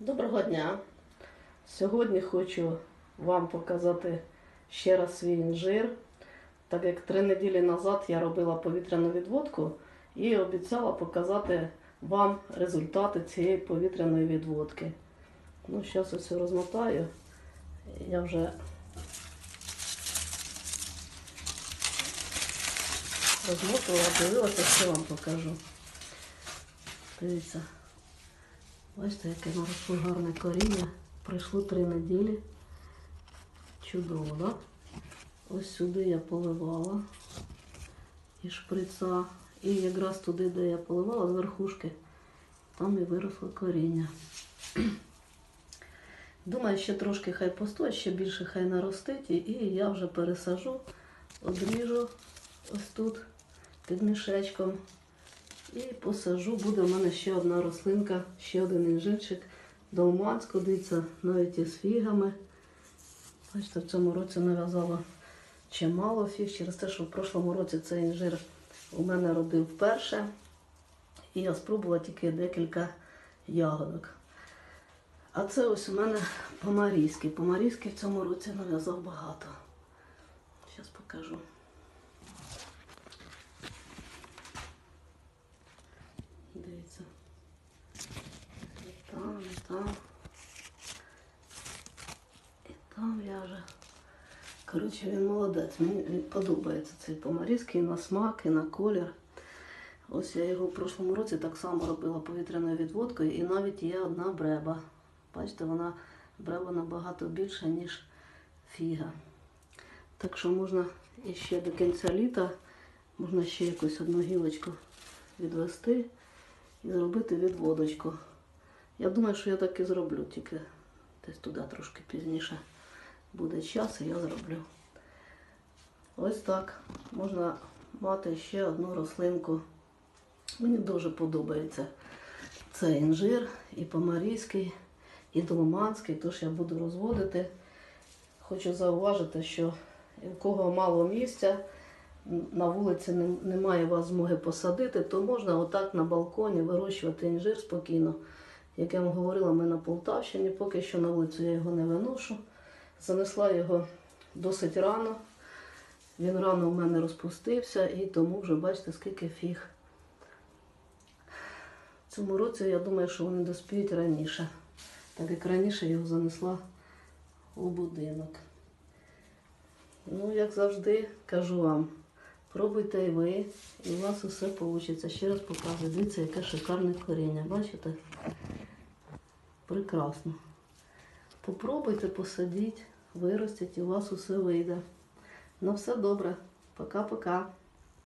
Доброго дня! Сьогодні хочу вам показати ще раз свій інжир. Так як три неділі назад я робила повітряну відводку і обіцяла показати вам результати цієї повітряної відводки. Ну, зараз ось розмотаю. Я вже розмотувала, дивилася, що вам покажу. Дивіться. Бачите, яке наросло гарне коріння. Пройшло три неділі. Чудово, да? Ось сюди я поливала і шприца. І якраз туди, де я поливала, з верхушки, там і виросло коріння. Думаю, ще трошки хай постоїть, ще більше хай наростить, і- я вже пересажу, одріжу ось тут під мішечком. І посажу, буде в мене ще одна рослинка, ще один інжирчик. Долмацьку, дивіться, навіть із фігами. Бачите, в цьому році нав'язала чимало фіг, через те, що в прошлому році цей інжир у мене родив вперше. І я спробувала тільки декілька ягодок. А це ось у мене помарійський. Помарійський в цьому році нав'язав багато. Зараз покажу. Дивіться. І там, і там. І там в'яже. Коротше, він молодець. Мені подобається цей помарізки і на смак, і на колір. Ось я його в прошлому році так само робила повітряною відводкою, і навіть є одна бреба. Бачите, вона бреба набагато більша, ніж фіга. Так що можна іще до кінця літа, можна ще якусь одну гілочку відвести і зробити відводочку. Я думаю, що я так і зроблю, тільки десь туди трошки пізніше буде час, і я зроблю. Ось так. Можна мати ще одну рослинку. Мені дуже подобається цей інжир, і помарійський, і доломанський, тож я буду розводити. Хочу зауважити, що в кого мало місця, на вулиці немає вас змоги посадити, то можна отак на балконі вирощувати інжир спокійно. Як я вам говорила, ми на Полтавщині, поки що на вулицю я його не виношу. Занесла його досить рано. Він рано у мене розпустився і тому вже бачите, скільки фіг. Цьому році я думаю, що вони доспіють раніше. Так як раніше його занесла у будинок. Ну, як завжди, кажу вам, пробуйте і ви, і у вас усе вийде. Ще раз показую. Дивіться, яке шикарне коріння. Бачите? Прекрасно. Попробуйте, посадіть, виростіть, і у вас усе вийде. На все добре. Пока-пока.